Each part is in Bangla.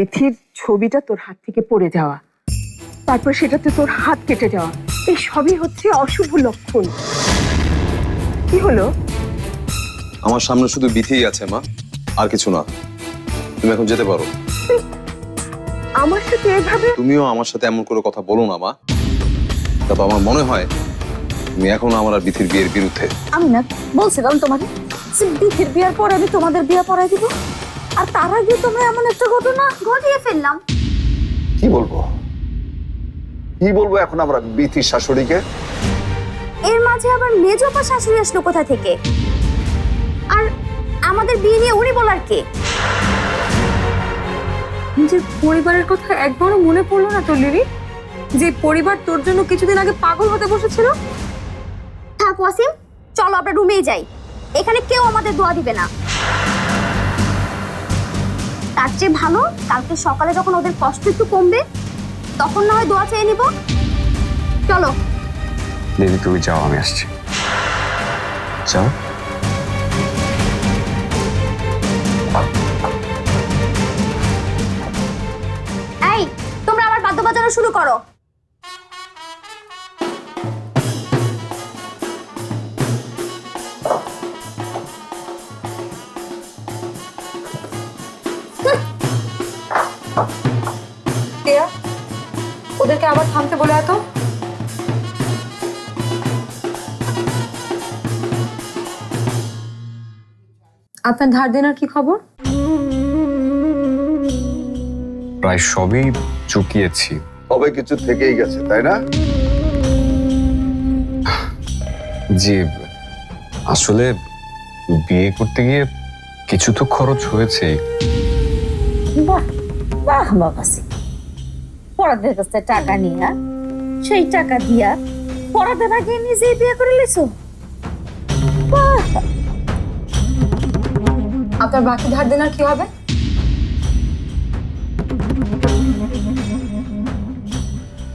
বিথির ছবিটা তোর হাত থেকে পড়ে যাওয়া। তারপর সেটাতে তোর হাত কেটে যাওয়া। এই সবই হচ্ছে অশুভ লক্ষণ। কি হলো? আমার সামনে শুধু বিথিই আছে মা। আর কিছু না। তুমি এখন যেতে পারো। আমার সাথে এভাবে তুমিও আমার সাথে এমন করে কথা বলো না মা। তারপর আমার মনে হয় তুমি এখনও আমার আর বিথির বিয়ের বিরুদ্ধে। আমি না বলছিলাম তোমাকে বিথির বিয়ার পর আমি তোমাদের বিয়ে পড়াই দিব। আর তার আগে তোমরা এমন একটা ঘটনা ঘটিয়ে ফেললাম। কি বলব? কি বলব এখন আমরা বিথি শাশুড়িকে? এর মাঝে আবার মেজপা শাশুড়ি আসলো কোথা থেকে? আর আমাদের বিয়ে নিয়ে উনি বলার কে? নিজের পরিবারের কথা একবারও মনে পড়ল না তোর লিলি? যে পরিবার তোর জন্য কিছুদিন আগে পাগল হতে বসেছিল? থাক ওয়াসিম চলো আমরা রুমেই যাই। এখানে কেউ আমাদের দোয়া দিবে না। তার চেয়ে ভালো কালকে সকালে যখন ওদের কষ্ট একটু কমবে তখন না হয় দোয়া চেয়ে নিব। চলো। দিদি তুমি যাও আমি আসছি। যাও। এই তোমরা আবার বাদ্য বাজানো শুরু করো। ওদেরকে আবার থামতে বলে এত? আপনার ধার দেনার কি খবর? প্রায় সবই চুকিয়েছি। তবে কিছু থেকেই গেছে তাই না? যে আসলে বিয়ে করতে গিয়ে কিছু তো খরচ হয়েছে বাহ বাহ বাবাসি পড়াদের কাছে টাকা নিয়া সেই টাকা দিয়া পড়াদের আগে নিজেই বিয়ে করে লিছো। আপনার বাকি ধার দেনার কি হবে?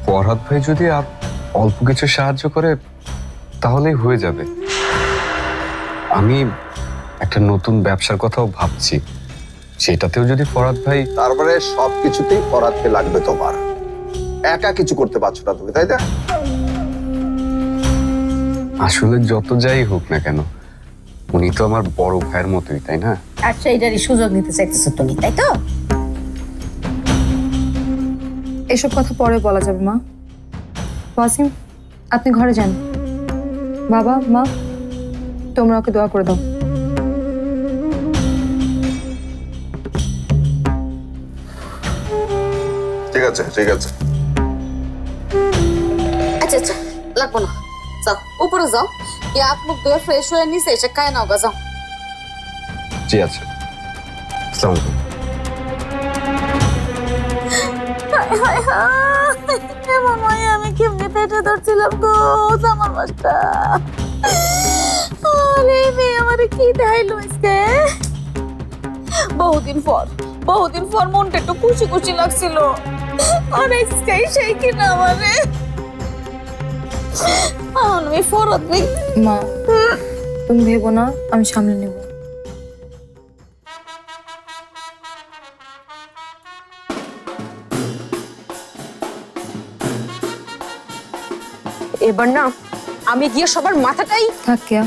ফরহাদ ভাই যদি আপ- অল্প কিছু সাহায্য করে তাহলেই হয়ে যাবে। আমি একটা নতুন ব্যবসার কথাও ভাবছি। সেটাতেও যদি ফরহাদ ভাই তারপরে সব কিছুতেই পড়াতে লাগবে তোমার। একা কিছু করতে পারছ না তুমি তাই না? আসলে যত যাই হোক না কেন উনি তো আমার বড় ভাইয়ের মতোই তাই না? আর সেইটারই সুযোগ নিতে চাইতেছো তুমি তাই তো? এসব কথা পরে বলা যাবে মা। ওয়াসিম আপনি ঘরে যান। বাবা মা তোমরা ওকে দোয়া করে দাও। ঠিক আছে ঠিক আছে। আচ্ছা আচ্ছা লাগবো না। যাও উপরে যাও। গিয়ে হাত মুখ ধুয়ে ফ্রেশ হয়ে নিচে এসে খায় নাও গা যাও। জি আছে। আসসালামু আলাইকুম। এমন হয় আমি কেমনি পেটে ধরছিলাম গো আমার মাসটা আরে মেয়ে আমার কি দেখাইলো আজকে? বহুদিন পর বহুদিন পর মনটা একটু খুশি খুশি লাগছিল। আর আজকে সেই কিনা আমারে আমি ফরত নেই মা তুমি ভেবো না আমি সামলে নেব। এবার না আমি গিয়ে সবার মাথাটাই থাক কেয়া।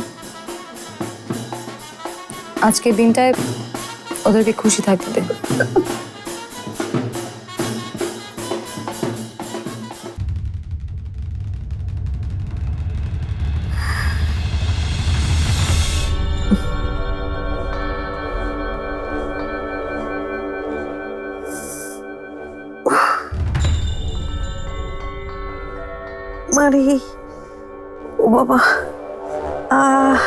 আজকের দিনটায় ওদেরকে খুশি থাকতে দে। বাবা। আহ।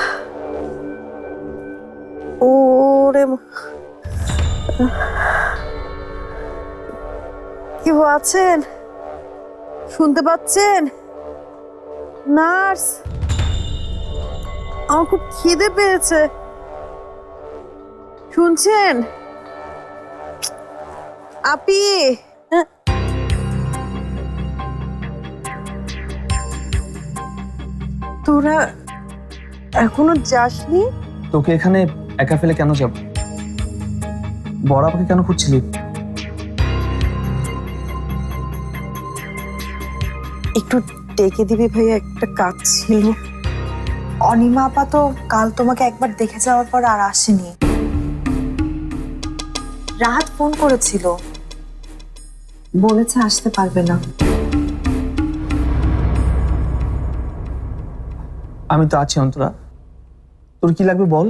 ওরে। কেউ আছেন শুনতে পাচ্ছেন? নার্স। আমার খুব খিদে পেয়েছে। শুনছেন? আপি। তোরা এখনও যাসনি? তোকে এখানে একা ফেলে কেন যাব? বড় আমাকে কেন খুঁজছিলি? একটু ডেকে দিবি ভাইয়া একটা কাজ ছিল। অনিমা আপা তো কাল তোমাকে একবার দেখে যাওয়ার পর আর আসেনি। রাহাত ফোন করেছিল। বলেছে আসতে পারবে না। আমি তো আছি অন্তরা। তোর কি লাগবে বল?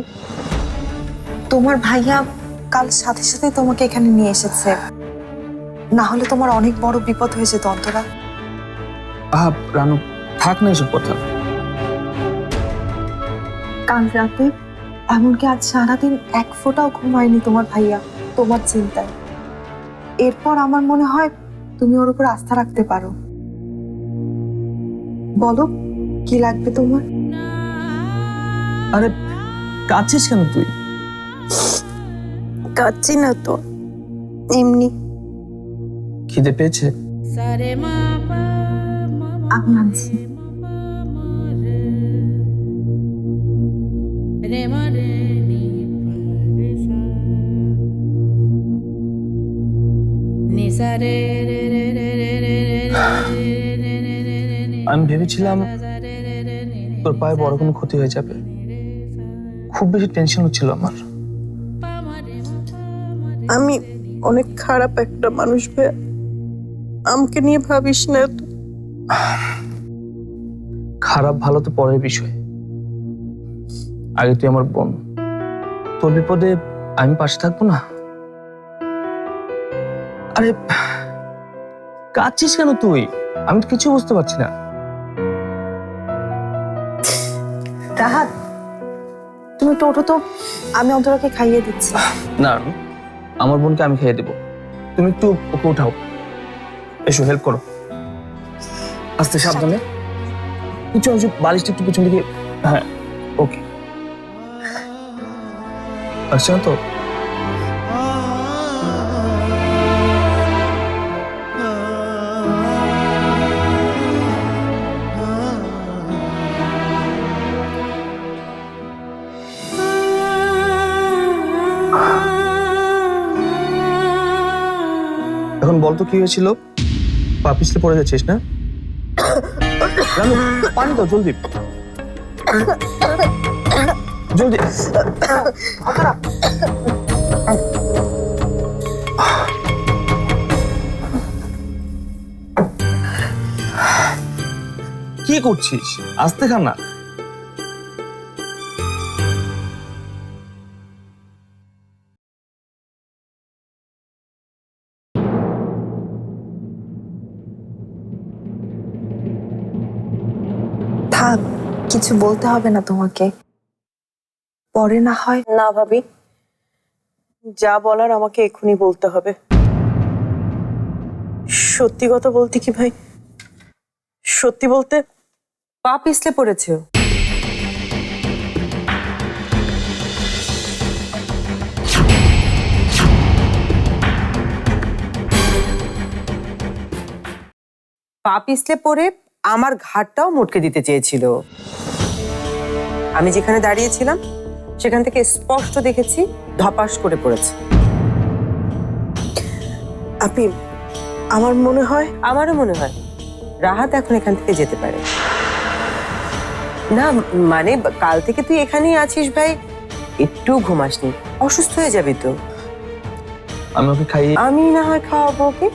তোমার ভাইয়া কাল সাথে সাথে তোমাকে এখানে নিয়ে এসেছে। না হলে তোমার অনেক বড় বিপদ হয়ে যেত অন্তরা। আহা রানু থাক না এসব কথা। কাল রাতে এমনকি আজ সারাদিন এক ফোঁটাও ঘুমায়নি তোমার ভাইয়া তোমার চিন্তায়। এরপর আমার মনে হয় তুমি ওর উপর আস্থা রাখতে পারো। বলো কি লাগবে তোমার? আরে কাঁদছিস কেন তুই? কাচ্ছি না তো এমনি। খিদে পেয়েছে? আমি আনছি। আমি ভেবেছিলাম তোর পায়ে বড় কোনো ক্ষতি হয়ে যাবে। খুব বেশি টেনশন হচ্ছিল আমার। আমি অনেক খারাপ একটা মানুষ ভাইয়া। আমাকে নিয়ে ভাবিস না। খারাপ ভালো তো পরের বিষয়। আগে তুই আমার বোন। তোর বিপদে আমি পাশে থাকব না? আরে কাঁদছিস কেন তুই? আমি তো কিছু বুঝতে পারছি না। তো ওঠো তো। আমি অন্তরাকে খাইয়ে দিচ্ছি। না আমার বোনকে আমি খাইয়ে দেবো। তুমি একটু ওকে উঠাও। এসো হেল্প করো। আস্তে, সাবধানে। কিছু বালিশটা একটু পিছন দিকে হ্যাঁ ওকে আচ্ছা তো বলতো কি হয়েছিল? পা পড়ে যাচ্ছিস না? রানু, পানি দাও, জলদি। জলদি। কি করছিস? আসতে খা না। কিছু বলতে হবে না তোমাকে? পরে না হয়? না ভাবি। যা বলার আমাকে এক্ষুনি বলতে হবে। সত্যি কথা বলতে কি ভাই? সত্যি বলতে পা পিছলে পড়েছে পা পিছলে পড়ে আমার ঘাটটাও মোটকে দিতে চেয়েছিল। আমি যেখানে দাঁড়িয়েছিলাম সেখান থেকে স্পষ্ট দেখেছি ধপাস করে পড়েছে। আপনি আমার মনে হয় আমারও মনে হয়। রাহাত এখন এখান থেকে যেতে পারে। না মানে কাল থেকে তুই এখানেই আছিস ভাই। একটু ঘুমাসনি। অসুস্থ হয়ে যাবি তো। আমি ওকে খাইয়ে আমি না হয় খাওয়াবো ওকে।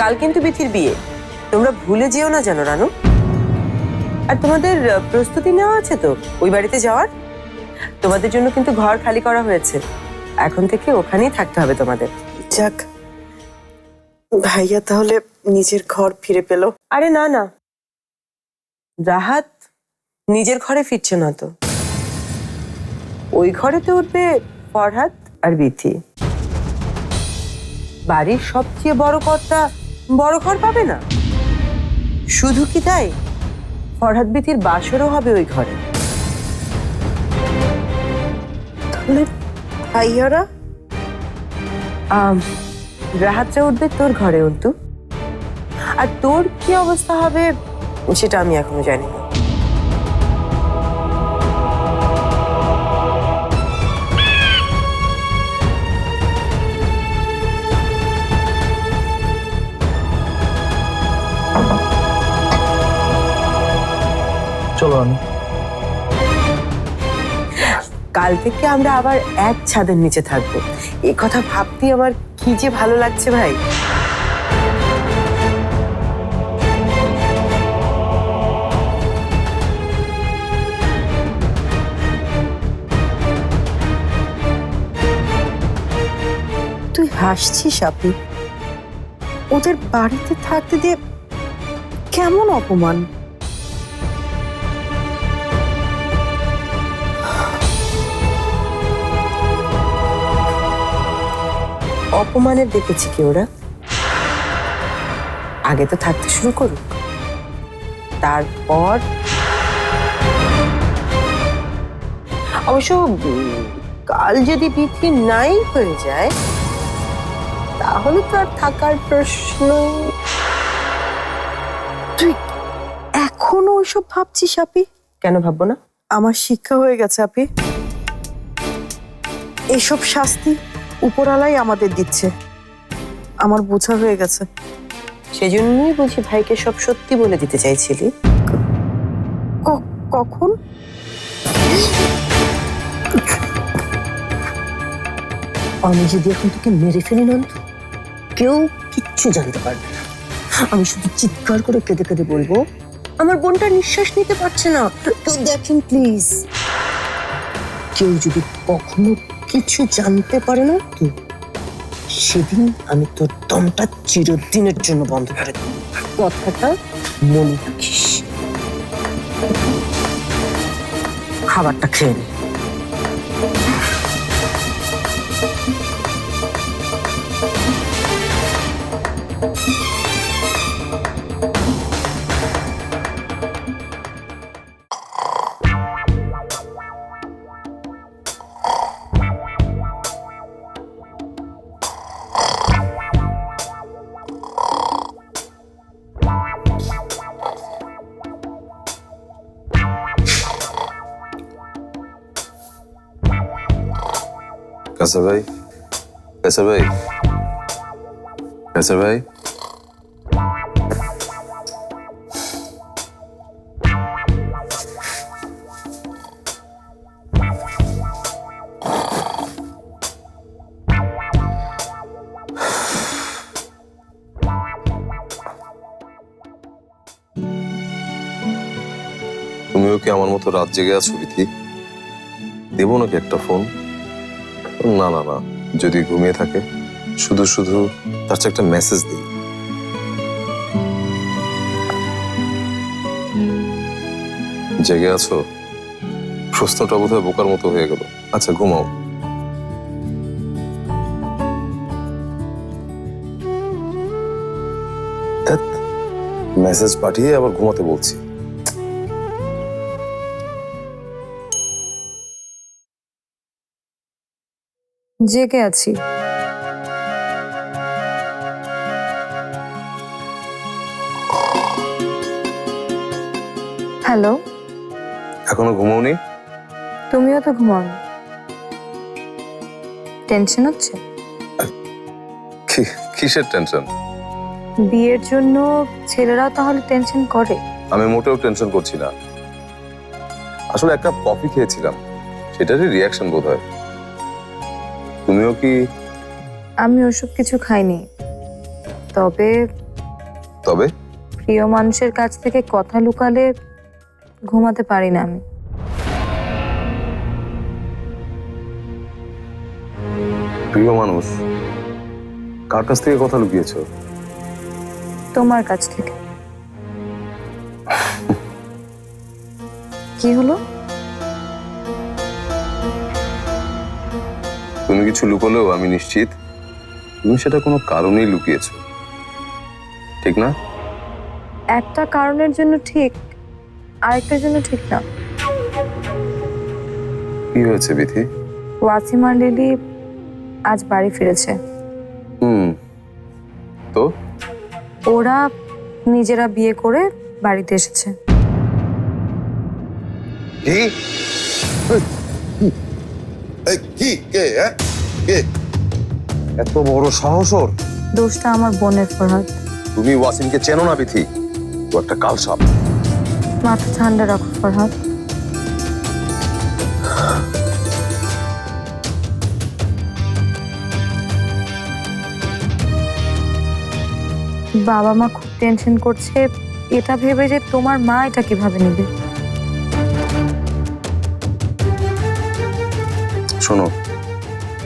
কাল কিন্তু বিথির বিয়ে। তোমরা ভুলে যেও না জানো রানু। আর তোমাদের প্রস্তুতি নেওয়া আছে তো? ওই বাড়িতে যাওয়ার? তোমাদের জন্য কিন্তু ঘর খালি করা হয়েছে। এখন থেকে ওখানেই থাকতে হবে তোমাদের। যাক ভাইয়া তাহলে নিজের ঘর ফিরে পেল। আরে না না। রাহাত নিজের ঘরে ফিরছে না তো। ওই ঘরেতে উঠবে ফরহাদ আর বিথি। বাড়ির সবচেয়ে বড় কর্তা বড় ঘর পাবে না? শুধু কি তাই? ফরহাদ বিথির বাসরও হবে ওই ঘরে। তাহলে উঠবে তোর ঘরে, অন্তু। আর তোর কি অবস্থা হবে সেটা আমি এখনও জানি না। কাল থেকে আমরা আবার এক ছাদের নিচে থাকব। এই কথা ভাবতে আমার কি যে ভালো লাগছে ভাই। তুই হাসছিস, আপনি। ওদের বাড়িতে থাকতে দিয়ে কেমন অপমান? অপমানের দেখেছি কি ওরা? আগে তো থাকতে শুরু করুক। তারপর অবশ্য কাল যদি বিধি নাই হয়ে যায় তাহলে তো আর থাকার প্রশ্ন। তুই এখনও ওইসব ভাবছিস আপি? কেন ভাববো না? আমার শিক্ষা হয়ে গেছে আপি। এসব শাস্তি উপরালাই আমাদের দিচ্ছে। আমার বোঝা হয়ে গেছে। সেজন্যই বুঝি ভাইকে সব সত্যি বলে দিতে চাইছিলি। কখন? আমি যদি এখন তোকে মেরে ফেলি নন্দ কেউ কিচ্ছু জানতে পারবে না। আমি শুধু চিৎকার করে কেঁদে কেঁদে বলব আমার বোনটা নিঃশ্বাস নিতে পারছে না। দেখেন প্লিজ কেউ যদি কখনো কিছু জানতে পারে না তো সেদিন আমি তোর দমটা চিরদিনের জন্য বন্ধ করে দেব। কথাটা মনে রাখিস। খাবারটা খেয়ে নে। কাসার ভাই কাসার ভাই কাসার ভাই তুমিও কি আমার মতো রাত জেগে আছো বিধি দেবো নাকি একটা ফোন? না না না। যদি ঘুমিয়ে থাকে, শুধু শুধু তার চেয়ে একটা মেসেজ দিই। জেগে আছো? প্রশ্নটা বোধহয় বোকার মতো হয়ে গেল। আচ্ছা ঘুমাও। মেসেজ পাঠিয়ে আবার ঘুমাতে বলছি। জেগে আছি। হ্যালো? এখনও ঘুমাওনি? তুমিও তো ঘুমাও টেনশন হচ্ছে? কিসের টেনশন? বিয়ের জন্য ছেলেরাও তাহলে টেনশন করে। আমি মোটেও টেনশন করছি না। আসলে একটা কফি খেয়েছিলাম। সেটারই রিয়াকশন বোধ হয় তুমিও কি আমি ওসব কিছু খাইনি। তবে তবে? প্রিয় মানুষের কাছ থেকে কথা লুকালে ঘুমাতে পারি না আমি। প্রিয় মানুষ কার কাছ থেকে কথা লুকিয়েছো? তোমার কাছ থেকে। কি হলো? তুমি কিছু লুকোলেও আমি নিশ্চিত তুমি সেটা কোনো কারণেই লুকিয়েছো। ঠিক না? একটা কারণের জন্য ঠিক আরেকটার জন্য ঠিক না। কি হয়েছে বিথি? ওয়াসিম আর লিলি আজ বাড়ি ফিরেছে। হুম। তো? ওরা নিজেরা বিয়ে করে বাড়িতে এসেছে। কি? কি? কে হ্যাঁ? কে? এত বড় সাহসর দোষটা আমার বোনের ফরহাদ। তুমি ওয়াসিমকে চেনো না বিথি? ও একটা কাল সাপ। মাথা ঠান্ডা রাখো ফরহাদ। বাবা মা খুব টেনশন করছে। এটা ভেবে যে তোমার মা এটা কীভাবে নেবে? শোনো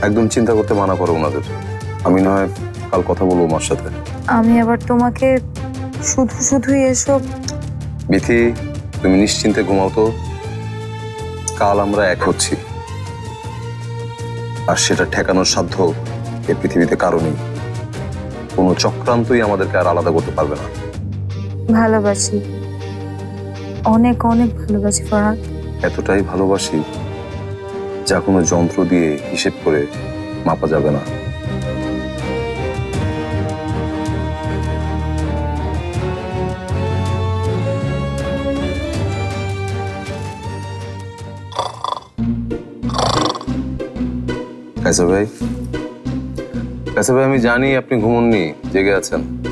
একদম চিন্তা করতে মানা করো ওনাদের। আমি না হয় কাল কথা বলব মার সাথে। আমি আবার তোমাকে শুধু শুধুই এসব বিথি তুমি নিশ্চিন্তে ঘুমাও তো। কাল আমরা এক হচ্ছি। আর সেটা ঠেকানোর সাধ্য এ পৃথিবীতে কারও নেই। কোনো চক্রান্তই আমাদেরকে আর আলাদা করতে পারবে না। ভালোবাসি। অনেক অনেক ভালোবাসি ফরহাদ এতটাই ভালোবাসি যা কোনো যন্ত্র দিয়ে হিসেব করে মাপা যাবে না। ভাই। ভাই, আমি জানি আপনি ঘুমননি, জেগে আছেন।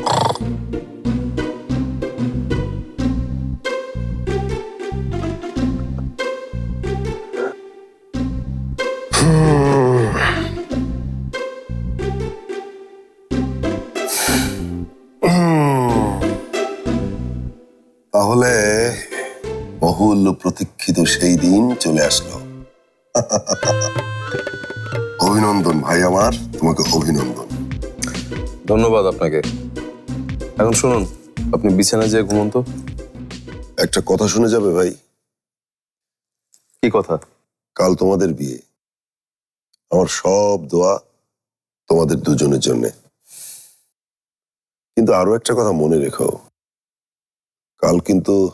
প্রতীক্ষিত সেই দিন চলে আসলো। অভিনন্দন ভাই আমার তোমাকে অভিনন্দন। ধন্যবাদ আপনাকে। এখন শুনুন আপনি বিছানায় যেয়ে ঘুমন তো। একটা কথা শুনে যাবে ভাই? কি কথা? কাল তোমাদের বিয়ে। আমার সব দোয়া তোমাদের দুজনের জন্য। কিন্তু আরও একটা কথা মনে রেখো। কাল কিন্তু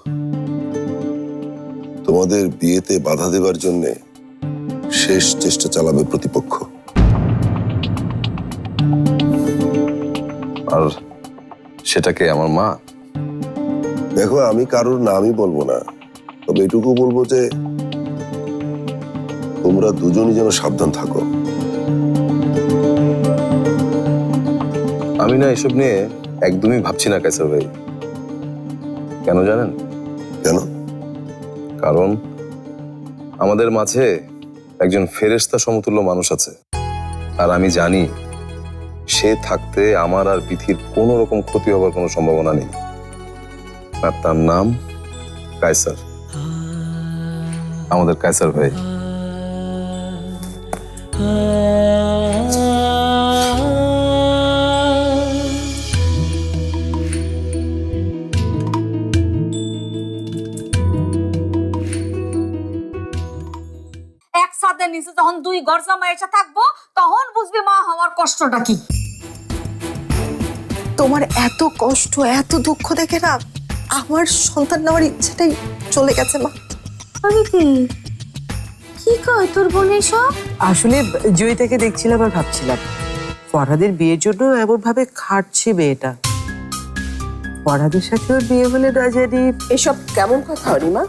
তোমাদের বিয়েতে বাধা দেবার জন্য শেষ চেষ্টা চালাবে প্রতিপক্ষ। আর সেটাকে আমার মা? দেখো আমি কারোর নামই বলব না। তবে এটুকু বলব যে তোমরা দুজনই যেন সাবধান থাকো। আমি না এসব নিয়ে একদমই ভাবছি না কাইসার ভাই। কেন জানেন? কারণ আমাদের মাঝে একজন ফেরেস্তা সমতুল্য মানুষ আছে। আর আমি জানি সে থাকতে আমার আর পৃথির কোনো রকম ক্ষতি হবার কোনো সম্ভাবনা নেই। আর তার নাম কায়সার। আমাদের কায়সার ভাই। নিচে যখন দুই ঘর জামা এসে থাকব তখন বুঝবি মা হওয়ার কষ্টটা কি। তোমার এত কষ্ট এত দুঃখ দেখে না আমার সন্তান নেওয়ার ইচ্ছেটাই চলে গেছে মা। কি? কয় তোর বোন এসব? আসলে জয়িতাকে দেখছিলাম আর ভাবছিলাম ফরহাদের বিয়ের জন্য এমন ভাবে খাটছে মেয়েটা। ফরহাদের সাথে ওর বিয়ে হলে না জানি এসব কেমন কথা অনিমা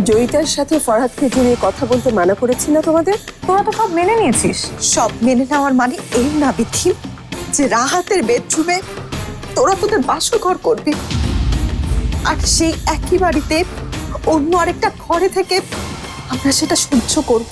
জয়িতার সাথে ফরহাদকে জড়িয়ে কথা বলতে মানা করেছি না তোমাদের? তোরা তো সব মেনে নিয়েছিস। সব মেনে নেওয়ার মানে এই না বিথি যে রাহাতের বেডরুমে তোরা তোদের বাসঘর ঘর করবি। আর সেই একই বাড়িতে অন্য আরেকটা ঘরে থেকে আমরা সেটা সহ্য করব।